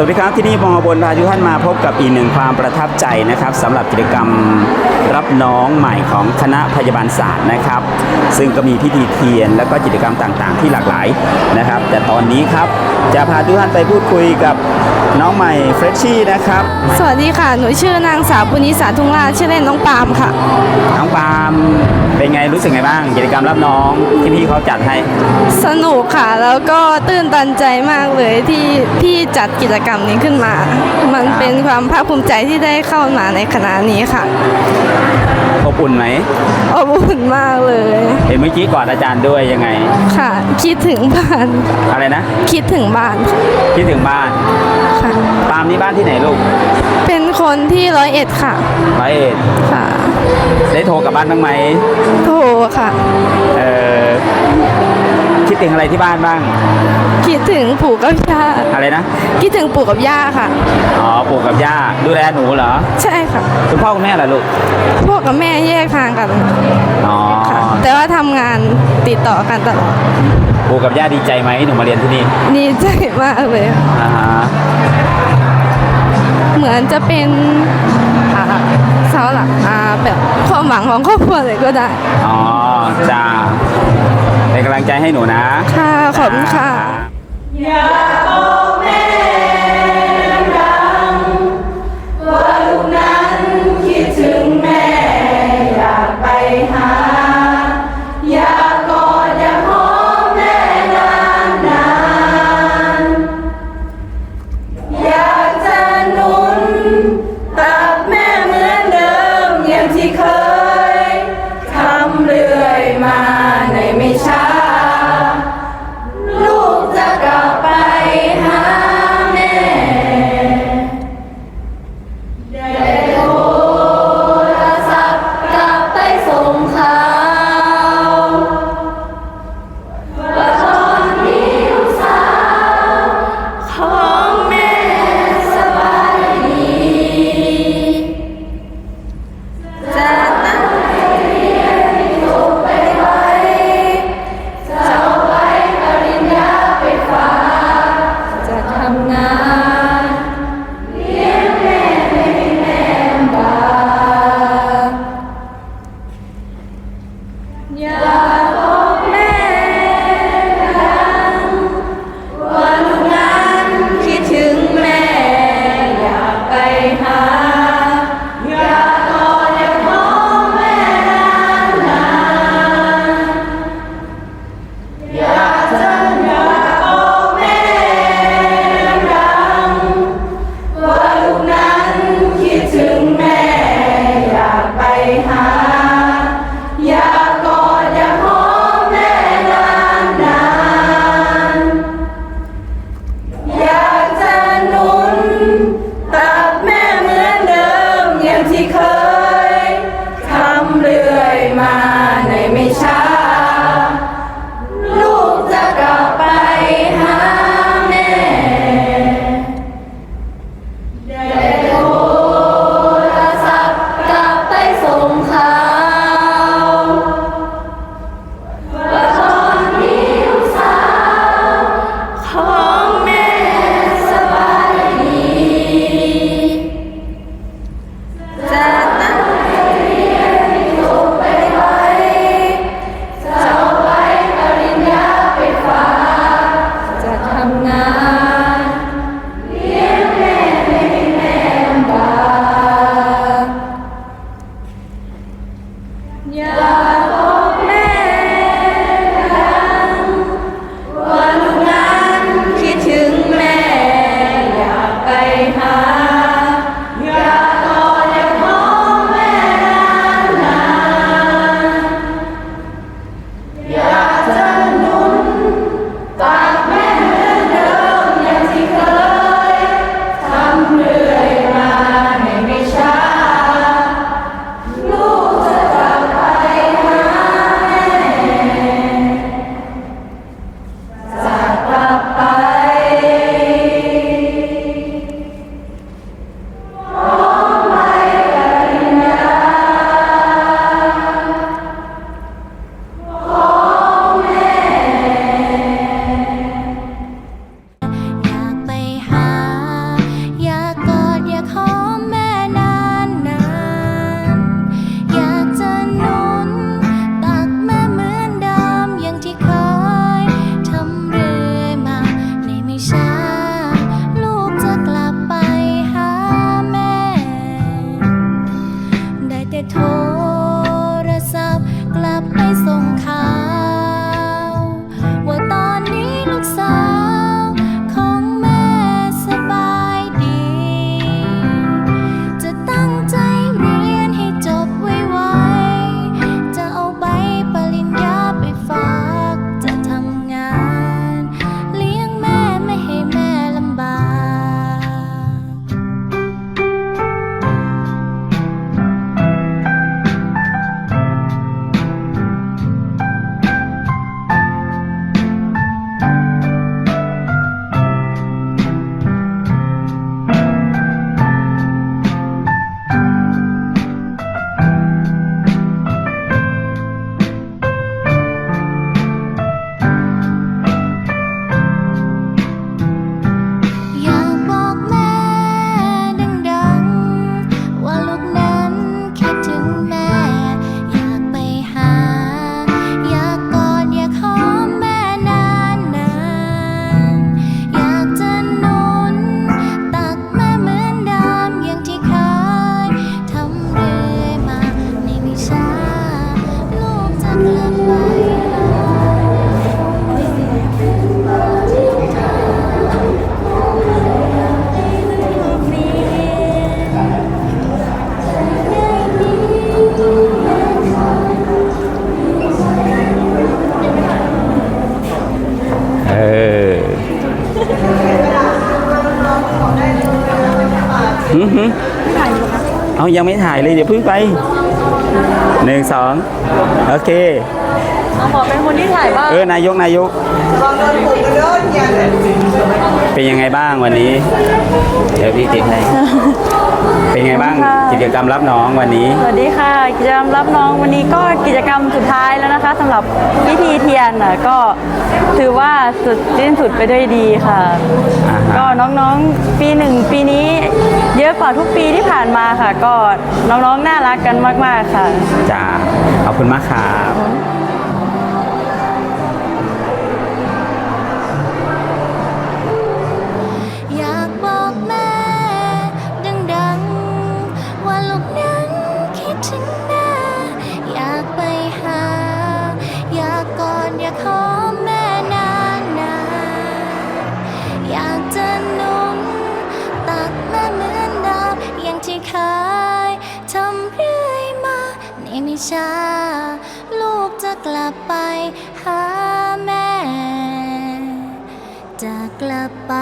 สวัสดีครับที่นี่มอบนพาทุกท่านมาพบกับอีกหนึ่งความประทับใจนะครับสำหรับกิจกรรมรับน้องใหม่ของคณะพยาบาลศาสตร์นะครับ ซึ่งก็มีพิธีเทียนแล้วก็กิจกรรมต่างๆ ที่หลากหลายนะครับ แต่ตอนนี้ครับจะพาทุกท่านไปพูดคุยกับน้องใหม่เฟรชชี่นะครับ สวัสดีค่ะ หนูชื่อนางสาวปุณิสาทุ่งราชชื่อเล่นน้องปาล์มค่ะ น้องปาล์มเป็นไงรู้สึกไงบ้างกิจกรรมรับน้องที่พี่เขาจัดให้ สนุกค่ะ แล้วก็ตื้นตันใจมากเลยที่พี่จัดกิจกรรมนี้ขึ้นมา มันเป็นความภาคภูมิใจที่ได้เข้ามาในคณะนี้ค่ะ อบอุ่นไหมอบอุ่นมากเลย เห็นเมื่อกี้กอดอาจารย์ด้วยยังไง ค่ะ คิดถึงบ้าน อะไรนะ คิดถึงบ้าน คิดถึงบ้านค่ะปาล์มนี่บ้านที่ไหนลูก เป็นคนที่ร้อยเอ็ดค่ะ ร้อยเอ็ด ค่ะ ได้โทรกลับบ้านบ้างไหม โทรค่ะ เออคิ ดถึงอะไรที่บ้านบ้าง คิดถึงปู่กับย่าอะไรนะ คิดถึงปู่กับย่าค่ะ อ๋อปู่กับย่าดูแลหนูเหรอ ใช่ค่ะ คุณพ่อคุณแม่ล่ะลูก พ่อกับแม่แยกทางกัน อ๋อค่ะ แต่ว่าทำงานติดต่อกันตลอด ปู่กับย่าดีใจไหมหนูมาเรียนที่นี่ดีใจมากเลยค่ะอ่าฮะเหมือนจะเป็นอ่าเสาหลักอ่าแบบความหวังของครอบครัวเลยก็ได้ อ๋อจ้า เป็นกำลังใจให้หนูนะ ค่ะ ขอบคุณค่ะ ยังไม่ถ่ายเลยเดี๋ยวเพึ่งไปหนึ่งสองโอเคขอเป็นคนที่ถ่ายบ้างเออนายกนายกเป็นยังไงบ้างวันนี้ เดี๋ยวพี่ติ๊กให้ เป็นยังไงบ้างกิจกรรมรับน้องวันนี้ สวัสดีค่ะ กิจกรรมรับน้องวันนี้ก็กิจกรรมสุดท้ายแล้วนะคะสำหรับพิธีเทียนน่ะก็ถือว่าสุดสิ้นสุดไปด้วยดีค่ะอ่าฮะก็น้องๆปีหนึ่งปีนี้เยอะกว่าทุกปีที่ผ่านมาค่ะ ก็น้องๆน่ารักกันมาก ๆ ค่ะจ้าขอบคุณมากครับา ลูกจะกลับไปหาแม่ จะกลับไป